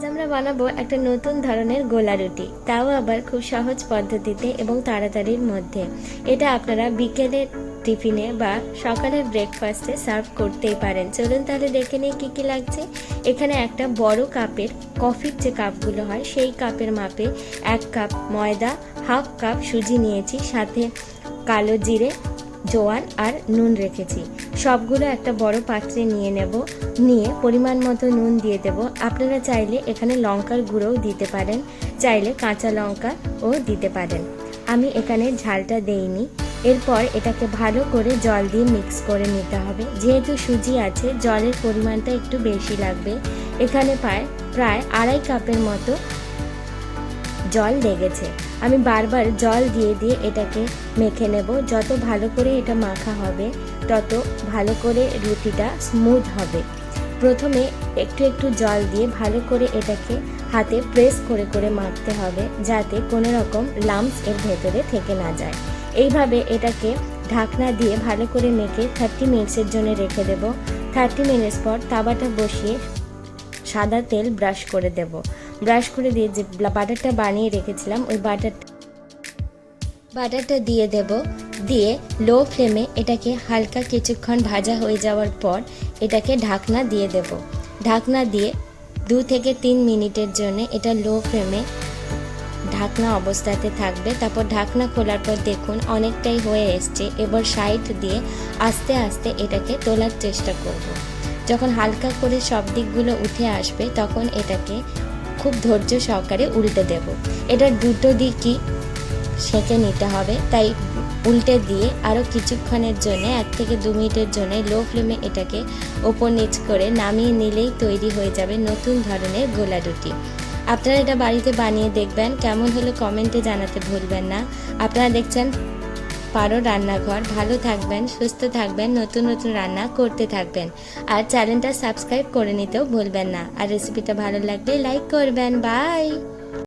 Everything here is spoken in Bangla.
আজ আমরা বানাবো একটা নতুন ধরনের গোলা রুটি। তাও আবার খুব সহজ পদ্ধতিতে এবং তাড়াতাড়ির মধ্যে। এটা আপনারা বিকেলের টিফিনে বা সকালের ব্রেকফাস্টে সার্ভ করতেই পারেন। চলুন তাহলে দেখে নিই কী কী লাগছে। এখানে একটা বড় কাপের, কফির যে কাপগুলো হয়, সেই কাপের মাপে এক কাপ ময়দা, হাফ কাপ সুজি নিয়েছি, সাথে কালো জিরে জোয়ান আর নুন রেখেছি। সবগুলো একটা বড় পাত্রে নিয়ে নেব। নিয়ে পরিমাণ মতো নুন দিয়ে দেব। আপনারা চাইলে এখানে লঙ্কার গুঁড়োও দিতে পারেন। চাইলে কাঁচা লঙ্কা ও দিতে পারেন। আমি এখানে ঝালটা দেইনি। এরপর এটাকে ভালো করে জল দিয়ে মিক্স করে নিতে হবে। যেহেতু সুজি আছে, জলের পরিমাণটা একটু বেশি লাগবে। এখানে পায়, প্রায় আড়াই কাপের মতো জল লেগেছে। আমি বারবার জল দিয়ে দিয়ে এটাকে মেখে নেব। যত ভালো করে এটা মাখা হবে, তত ভালো করে রুটিটা স্মুথ হবে। প্রথমে একটু একটু জল দিয়ে ভালো করে এটাকে হাতে প্রেস করে করে মাখতে হবে, যাতে কোনো রকম লাম্পস এর ভেতরে থেকে না যায়। এইভাবে এটাকে ঢাকনা দিয়ে ভালো করে মেখে থার্টি মিনিটসের জন্য রেখে দেব। থার্টি মিনিটস পর তাবাটা বসিয়ে সাদা তেল ব্রাশ করে দেব। ব্রাশ করে দিয়ে যে বাটারটা বানিয়ে রেখেছিলাম, ওই বাটার বাটারটা দিয়ে দেব। দিয়ে লো ফ্লেমে এটাকে হালকা কিছুক্ষণ ভাজা হয়ে যাওয়ার পর এটাকে ঢাকনা দিয়ে দেব। ঢাকনা দিয়ে দু থেকে তিন মিনিটের জন্য এটা লো ফ্লেমে ঢাকনা অবস্থাতে থাকবে। তারপর ঢাকনা খোলার পর দেখুন অনেকটাই হয়ে এসছে। এবার সাইড দিয়ে আস্তে আস্তে এটাকে তোলার চেষ্টা করব। যখন হালকা করে সব দিকগুলো উঠে আসবে, তখন এটাকে খুব ধৈর্য সহকারে উল্টে দেব। এটা দুটো দিকই সেঁকে নিতে হবে। তাই উল্টে দিয়ে আরও কিছুক্ষণের জন্য, এক থেকে দু মিনিটের জন্য লো ফ্লেমে এটাকে ওপর নিচ করে নামিয়ে নিলেই তৈরি হয়ে যাবে নতুন ধরনের গোলা রুটি আপনারা এটা বাড়িতে বানিয়ে দেখবেন। কেমন হলো কমেন্টে জানাতে ভুলবেন না। আপনারা দেখছেন পারো রান্নাঘর, ভালো থাকবেন, সুস্থ থাকবেন, নতুন নতুন রান্না করতে থাকবেন। আর চ্যানেলটা সাবস্ক্রাইব করে নিতেও ভুলবেন না। আর রেসিপিটা ভালো লাগলে লাইক করবেন। বাই